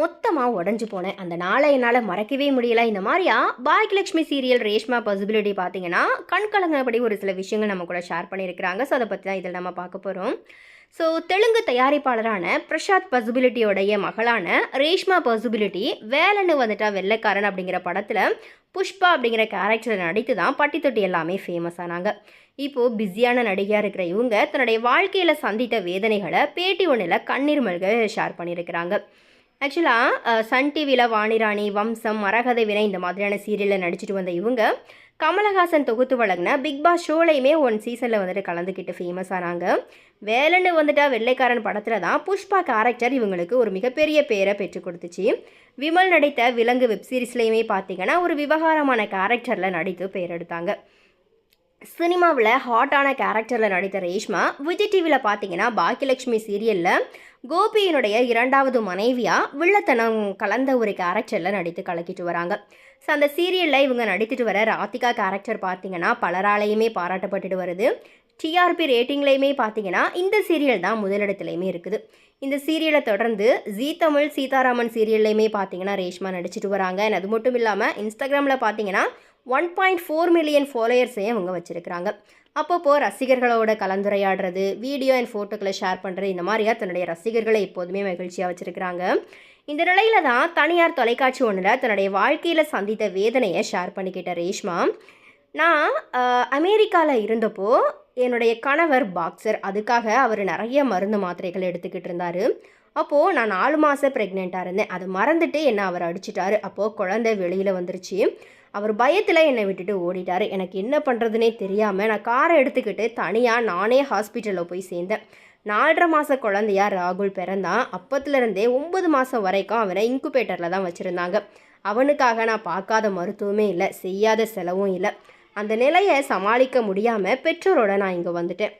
மொத்தமாக உடஞ்சி போனேன். அந்த நாளை என்னால் மறக்கவே முடியல. இந்த மாதிரியா பாக்கியலட்சுமி சீரியல் ரேஷ்மா பாசிபிலிட்டி பார்த்தீங்கன்னா கண் ஒரு சில விஷயங்கள் நம்ம கூட ஷேர் பண்ணியிருக்கிறாங்க. ஸோ அதை பற்றி தான் இதில் நம்ம பார்க்க போகிறோம் ஸோ தெலுங்கு தயாரிப்பாளரான பிரசாத் பசிபிலிட்டியோடைய மகளான ரேஷ்மா பசிபிலிட்டி வேலன்னு வந்துட்டா வெள்ளைக்காரன் அப்படிங்கிற படத்தில் புஷ்பா அப்படிங்கிற கேரக்டரில் நடித்து தான் பட்டி தொட்டி எல்லாமே ஃபேமஸ் ஆனாங்க. இப்போது பிஸியான நடிகையாக இருக்கிற இவங்க தன்னுடைய வாழ்க்கையில் சந்தித்த வேதனைகளை பேட்டி ஒன்றில் கண்ணீர் மல்க ஷேர் பண்ணியிருக்கிறாங்க. ஆக்சுவலாக சன் டிவியில் வாணிராணி வம்சம் மரகத வினை இந்த மாதிரியான சீரியலில் நடிச்சிட்டு வந்த இவங்க கமலஹாசன் தொகுத்து வழங்கின பிக் பாஸ் ஷோலையுமே ஒன் சீசனில் வந்துட்டு கலந்துக்கிட்டு ஃபேமஸ் ஆனாங்க. வேலன்னு வந்துட்டா வெள்ளைக்காரன் படத்தில் தான் புஷ்பா கேரக்டர் இவங்களுக்கு ஒரு மிகப்பெரிய பேரை பெற்றுக் கொடுத்துச்சு. விமல் நடித்த விலங்கு வெப் சீரிஸ்லையுமே பார்த்தீங்கன்னா ஒரு விவகாரமான கேரக்டரில் நடித்து பெயர் எடுத்தாங்க. சினிமாவில் ஹாட்டான கேரக்டரில் நடித்த ரேஷ்மா விஜய் டிவியில் பார்த்தீங்கன்னா பாக்கியலட்சுமி சீரியலில் கோபியினுடைய இரண்டாவது மனைவியாக வில்லத்தனம் கலந்த ஒரு கேரக்டரில் நடித்து கலக்கிட்டு வராங்க. ஸோ அந்த சீரியலில் இவங்க நடித்துட்டு வர ராதிகா கேரக்டர் பார்த்தீங்கன்னா பலராலையுமே பாராட்டப்பட்டுட்டு வருது. டிஆர்பி ரேட்டிங்லேயுமே பார்த்தீங்கன்னா இந்த சீரியல் தான் முதலிடத்துலையுமே இருக்குது. இந்த சீரியலை தொடர்ந்து ஜீ தமிழ் சீதாராமன் சீரியல்லையுமே பார்த்தீங்கன்னா ரேஷ்மா நடிச்சிட்டு வராங்க. அது மட்டும் இல்லாமல் இன்ஸ்டாகிராமில் பார்த்தீங்கன்னா ஒன் பாயிண்ட் ஃபோர் மில்லியன் ஃபாலோயர்ஸையும் அவங்க வச்சுருக்கிறாங்க. அப்பப்போ ரசிகர்களோட கலந்துரையாடுறது வீடியோ அண்ட் ஃபோட்டோக்களை ஷேர் பண்ணுறது இந்த மாதிரியா தன்னுடைய ரசிகர்களை எப்போதுமே மகிழ்ச்சியாக வச்சுருக்கிறாங்க. இந்த நிலையில தான் தனியார் தொலைக்காட்சி ஒன்றில் தன்னுடைய வாழ்க்கையில் சந்தித்த வேதனையை ஷேர் பண்ணிக்கிட்ட ரேஷ்மா நான் அமெரிக்காவில் இருந்தப்போ என்னுடைய கணவர் பாக்ஸர் அதுக்காக அவர் நிறைய மருந்து மாத்திரைகள் எடுத்துக்கிட்டு இருந்தார். அப்போது நான் நாலு மாதம் ப்ரெக்னெண்ட்டாக இருந்தேன். அதை மறந்துட்டு என்னை அவர் அடிச்சிட்டாரு. அப்போது குழந்தை வெளியில் வந்துருச்சு. அவர் பயத்தில் என்னை விட்டுட்டு ஓடிட்டார். எனக்கு என்ன பண்ணுறதுனே தெரியாமல் நான் காரை எடுத்துக்கிட்டு தனியாக நானே ஹாஸ்பிட்டலில் போய் சேர்ந்தேன். நாலரை மாத குழந்தையா ராகுல் பிறந்தான். அப்பத்துலேருந்தே ஒம்பது மாதம் வரைக்கும் அவனை இன்குபேட்டரில் தான் வச்சுருந்தாங்க. அவனுக்காக நான் பார்க்காத மருத்துவமே இல்லை. செய்யாத செலவும் இல்லை. அந்த நிலையை சமாளிக்க முடியாமல் பெற்றோரோட நான் இங்கே வந்துட்டேன்.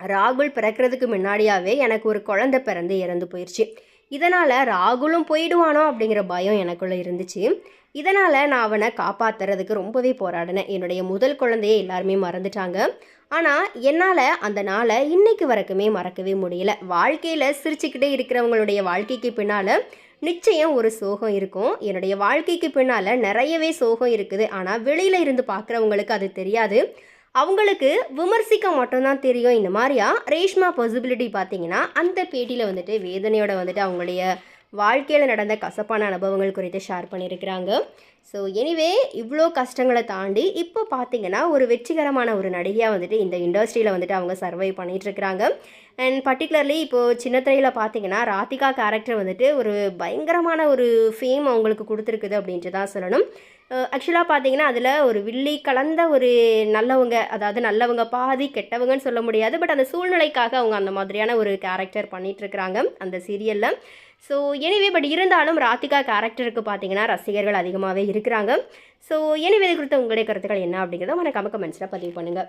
ராகுல் பிறக்கிறதுக்கு முன்னாடியாவே எனக்கு ஒரு குழந்தை பிறந்து இறந்து போயிடுச்சு இதனால் ராகுலும் போயிடுவானோ அப்படிங்கிற பயம் எனக்குள்ளே இருந்துச்சு. இதனால் நான் அவனை காப்பாற்றுறதுக்கு ரொம்பவே போராடினேன். என்னுடைய முதல் குழந்தையை எல்லாருமே மறந்துட்டாங்க. ஆனால் என்னால் அந்த நாளை இன்னைக்கு வரைக்குமே மறக்கவே முடியல. வாழ்க்கையில் சிரிச்சுக்கிட்டே இருக்கிறவங்களுடைய வாழ்க்கைக்கு பின்னால் நிச்சயம் ஒரு சோகம் இருக்கும். என்னுடைய வாழ்க்கைக்கு பின்னால் நிறையவே சோகம் இருக்குது. ஆனால் வெளியில் இருந்து பார்க்குறவங்களுக்கு அது தெரியாது. அவங்களுக்கு விமர்சிக்க மட்டும்தான் தெரியும். இந்த மாதிரியா? ரேஷ்மா பாசிபிலிட்டி பார்த்தீங்கன்னா அந்த பேட்டியில் வந்துட்டு வேதனையோட வந்துட்டு அவங்களுடைய வாழ்க்கையில் நடந்த கசப்பான அனுபவங்கள் குறித்து ஷேர் பண்ணியிருக்கிறாங்க. ஸோ எனிவே இவ்வளோ கஷ்டங்களை தாண்டி இப்போ பார்த்தீங்கன்னா ஒரு வெற்றிகரமான ஒரு நடிகையாக வந்துட்டு இந்த இண்டஸ்ட்ரியில் வந்துட்டு அவங்க சர்வை பண்ணிகிட்ருக்கிறாங்க அண்ட் பர்டிகுலர்லி இப்போது சின்னத்திரையில் பார்த்தீங்கன்னா ராதிகா கேரக்டர் வந்துட்டு ஒரு பயங்கரமான ஒரு ஃபேம் அவங்களுக்கு கொடுத்துருக்குது அப்படின்ட்டு தான் சொல்லணும். ஆக்சுவலாக பார்த்தீங்கன்னா அதில் ஒரு வில்லி கலந்த ஒரு நல்லவங்க அதாவது நல்லவங்க பாதி கெட்டவங்கன்னு சொல்ல முடியாது. பட் அந்த சூழ்நிலைக்காக அவங்க அந்த மாதிரியான ஒரு கேரக்டர் பண்ணிகிட்ருக்குறாங்க அந்த சீரியலில் ஸோ எனிவே பட் இருந்தாலும் ராதிகா கேரக்டருக்கு பார்த்தீங்கன்னா ரசிகர்கள் அதிகமாகவே இருக்கிறாங்க. ஸோ எனிவே இது குறித்த உங்களுடைய கருத்துக்கள் என்ன அப்படிங்கிறத மறக்காம கமெண்ட்ஸில் பதிவு பண்ணுங்கள்